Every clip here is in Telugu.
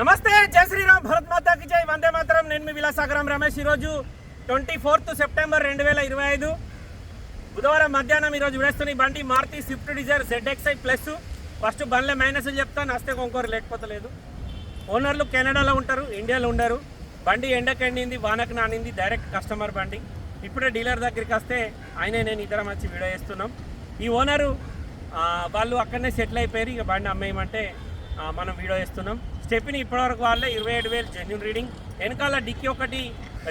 నమస్తే జై శ్రీరామ్ భరత్ మాతాకి జై. వందే మాత్రం. నేను మీ విలాసాగరం రమేష్. ఈరోజు ట్వంటీ ఫోర్త్ సెప్టెంబర్ రెండు వేల ఇరవై ఐదు. బుధవారం మధ్యాహ్నం ఈరోజు విడేస్తున్న ఈ బండి Maruti Swift Dzire ZXI plus first బండ్లే minus చెప్తాను. వస్తే కొంకోరు లేకపోతలేదు ఓనర్లు కెనడాలో ఉంటారు ఇండియాలో ఉండరు. బండి ఎండకు ఎండింది వానకు నానింది డైరెక్ట్ కస్టమర్ బండి. ఇప్పుడే డీలర్ దగ్గరికి వస్తే ఆయనే నేను ఇద్దరం వచ్చి వీడియో చేస్తున్నాం. ఈ ఓనరు వాళ్ళు అక్కడనే సెటిల్ అయిపోయారు. ఇక బండి అమ్మేయమంటే మనం వీడియో చేస్తున్నాం. చెప్పిన ఇప్పటివరకు వాళ్ళే ఇరవై ఏడు వేలు జెన్యున్ రీడింగ్ వెనకాల డిక్కి ఒకటి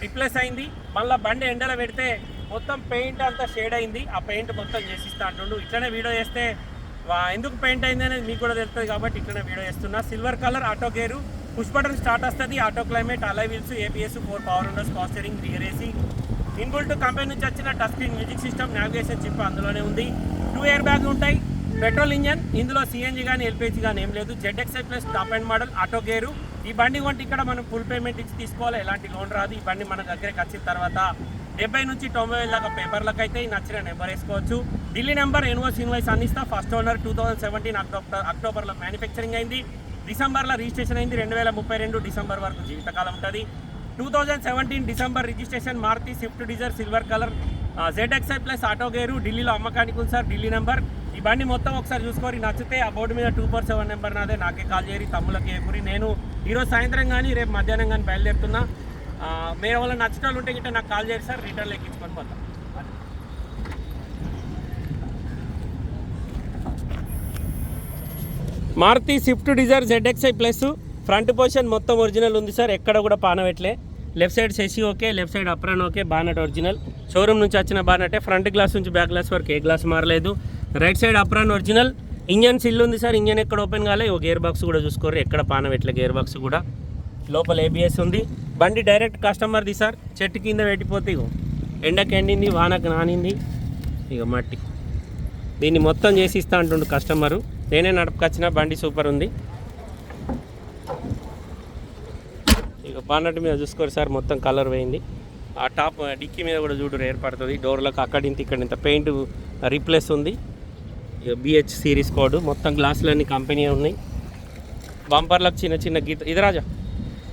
రిప్లేస్ అయింది. మళ్ళీ బండి ఎండలో పెడితే మొత్తం పెయింట్ అంతా షేడ్ అయింది. ఆ పెయింట్ మొత్తం చేసిస్తా అంటుండు. ఇట్లనే వీడియో చేస్తే ఎందుకు పెయింట్ అయింది అనేది మీకు కూడా తెలుస్తుంది కాబట్టి ఇట్లనే వీడియో చేస్తున్నా. Silver colour auto gear push button start వస్తుంది. Auto climate alloy wheels ABS four power windows steering rear AC inbuilt company నుంచి వచ్చిన touch screen music system navigation chip అందులోనే ఉంది. టూ ఇయర్ బ్యాగ్ ఉంటాయి. పెట్రోల్ ఇంజన్ ఇందులో సిఎన్జి కానీ ఎల్పిజి కానీ ఏం లేదు. ZXI plus top and model auto gear ఈ బండి కొంటే ఇక్కడ మనం ఫుల్ పేమెంట్ ఇచ్చి తీసుకోవాలి. ఎలాంటి లోన్ రాదు. ఈ బండి మన దగ్గరికి వచ్చిన తర్వాత డెబ్బై నుంచి తొంభై వేల దాకా పేపర్లకు అయితే ఈ నచ్చిన నెంబర్ వేసుకోవచ్చు. ఢిల్లీ నెంబర్ ఎన్వోస్ ఇన్వైస్ అందిస్తా. First owner two thousand seventeen October అక్టోబర్లో మ్యానుఫ్యాక్చరింగ్ అయింది. డిసెంబర్లో రిజిస్ట్రేషన్ అయింది. రెండు వేల ముప్పై రెండు డిసెంబర్ వరకు జీవితకాలం ఉంటుంది. Two thousand seventeen December registration Maruti Swift Dzire silver colour ZXI plus auto gear ఢిల్లీలో అమ్మకానికి ఉంది సార్. ఢిల్లీ నెంబర్ ఈ బండి మొత్తం ఒకసారి చూసుకొని నచ్చితే ఆ బోర్డు మీద టూ ఫోర్ సెవెన్ నెంబర్ నాదే. నాకే కాల్ చేయరి తమ్ములకి ఏపురి. నేను ఈరోజు సాయంత్రం కానీ రేపు మధ్యాహ్నం కానీ బయలుదేరుతున్నా. ఆ, మీరు వాళ్ళ నచ్చిన వాళ్ళు ఉంటే గిట్ట నాకు కాల్ చేయరు సార్ రిటర్న్ ఎక్కించుకొని పోతాం. Maruti Swift Dzire ZXI plus. Front position మొత్తం ఒరిజినల్ ఉంది సార్. ఎక్కడ కూడా పానవెట్లే left side సెసి okay left side apron okay bonnet original. Showroom నుంచి వచ్చిన బానటే. ఫ్రంట్ గ్లాస్ నుంచి బ్యాక్ గ్లాస్ వరకు ఏ గ్లాస్ మారలేదు. Right side apron original. Engine sill ఉంది సార్. ఇంజన్ ఎక్కడ ఓపెన్ కాలే? ఓ గేర్ బాక్స్ కూడా చూసుకోరు ఎక్కడ పానవెట్లే గేర్ బాక్స్ కూడా. లోపల ఏబిఎస్ ఉంది. బండి డైరెక్ట్ కస్టమర్ది సార్. చెట్టు కింద పెట్టిపోతే ఇగో. ఎండకి ఎండింది వానకు నానింది. ఇక మట్టి. దీన్ని మొత్తం చేసి ఇస్తా అంటుండు కస్టమరు నేనే నడపకొచ్చిన బండి సూపర్ ఉంది. ఇక బాన్నట్టు మీద చూసుకోరు సార్. మొత్తం కలర్ పోయింది. ఆ టాప్ డిక్కీ మీద కూడా చూడు ఏర్పడుతుంది. డోర్లకు అక్కడింత ఇక్కడ ఇంత పెయింట్ రీప్లేస్ ఉంది. బిహెచ్ సిరీస్ కోడ్ మొత్తం గ్లాసులన్నీ కంపెనీ ఉన్నాయి. బంపర్లకు చిన్న చిన్న గీత ఇది రాజా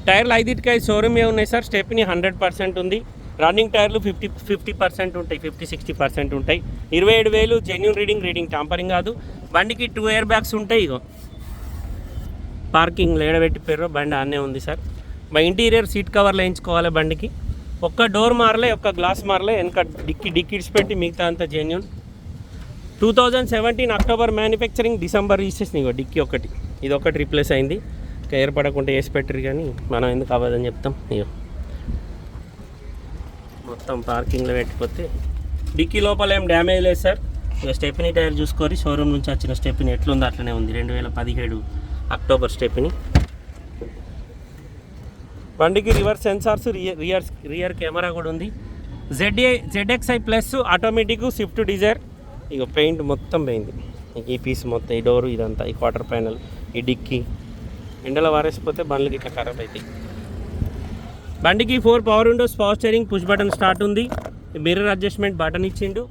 టైర్లు ఐదింటికి షోరూమే ఉన్నాయి సార్? స్టెప్ని హండ్రెడ్ పర్సెంట్ ఉంది. రన్నింగ్ టైర్లు ఫిఫ్టీ ఫిఫ్టీ పర్సెంట్ ఉంటాయి ఫిఫ్టీ సిక్స్టీ పర్సెంట్ ఉంటాయి. ఇరవై ఏడు వేలు జెన్యున్ రీడింగ్ రీడింగ్ టాంపరింగ్ కాదు. బండికి టూ ఇయర్ బ్యాగ్స్ ఉంటాయి ఇగో. పార్కింగ్ లేడబెట్టి పేరు బండి అన్నే ఉంది సార్. మా ఇంటీరియర్ సీట్ కవర్లు వేయించుకోవాలి బండికి. ఒక్క డోర్ మారలే ఒక్క గ్లాస్ మారలే వెనక డిక్కి డిక్కిడ్స్ పెట్టి మిగతా అంతా genuine two thousand seventeen October manufacturing December registration ఇగో డిక్కీ ఒకటి. ఇది ఒకటి రీప్లేస్ అయింది. ఏర్పడకుండా వేసి పెట్టరు కానీ మనం ఎందుకు అవ్వదని చెప్తాం? ఇక మొత్తం పార్కింగ్లో పెట్టిపోతే డిక్కీ లోపల ఏం డ్యామేజ్ లేదు సార్. ఇక స్టెప్ని టైర్ చూసుకొని షోరూమ్ నుంచి వచ్చిన స్టెప్ని ఎట్లుందో అట్లనే ఉంది. రెండు వేల పదిహేడు అక్టోబర్ స్టెప్ని బండికి reverse sensors rear rear rear camera కూడా ఉంది. Z A ZXI plus automatic Swift Dzire ఇక పెయింట్ మొత్తం పోయింది. ఈ పీస్ మొత్తం ఈ డోరు ఇదంతా ఈ క్వార్టర్ ప్యానల్ ఈ డిక్కీ. ఎండలో వారేసిపోతే బండ్లకి ఇట్లా ఖరాబ్ అవుతాయి బండికి four power windows power steering push button start ఉంది. మిర్రర్ అడ్జస్ట్మెంట్ బటన్ ఇచ్చిండు.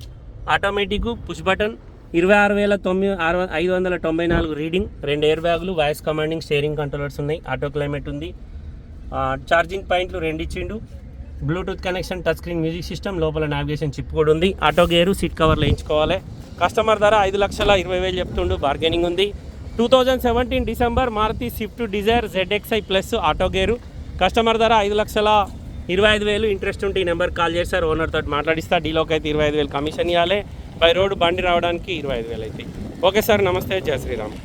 ఆటోమేటిక్ పుష్ బటన్ ఇరవై ఆరు వేల తొమ్మిది ఆరు ఐదు వందల తొంభై నాలుగు రీడింగ్ రెండు ఎయిర్ బ్యాగులు వాయిస్ కమాండింగ్ స్టీరింగ్ కంట్రోలర్స్ ఉన్నాయి. ఆటో క్లైమేట్ ఉంది. ఛార్జింగ్ పాయింట్లు రెండు ఇచ్చిండు. Bluetooth connection touch screen music system లోపల నావిగేషన్ చిప్ కూడా ఉంది. ఆటో గేరు సీట్ కవర్లు వేయించుకోవాలి కస్టమర్ ధర ఐదు లక్షల ఇరవై వేలు చెప్తుండు బార్గెనింగ్ ఉంది. Two thousand seventeen December Maruti Swift Dzire ZXI plus auto gear. Customer ధర ఐదు లక్షల ఇరవై ఐదు వేలు. ఇంట్రెస్ట్ ఉంటే ఈ నెంబర్ కాల్ చేస్తారు ఓనర్ తోటి మాట్లాడిస్తా. డీలోకి అయితే ఇరవై ఐదు వేలు కమిషన్ ఇవ్వాలి బై రోడ్ బండి రావడానికి ఇరవై ఐదు వేలు అవుతాయి ఓకే సార్ నమస్తే. జయ శ్రీరామ్.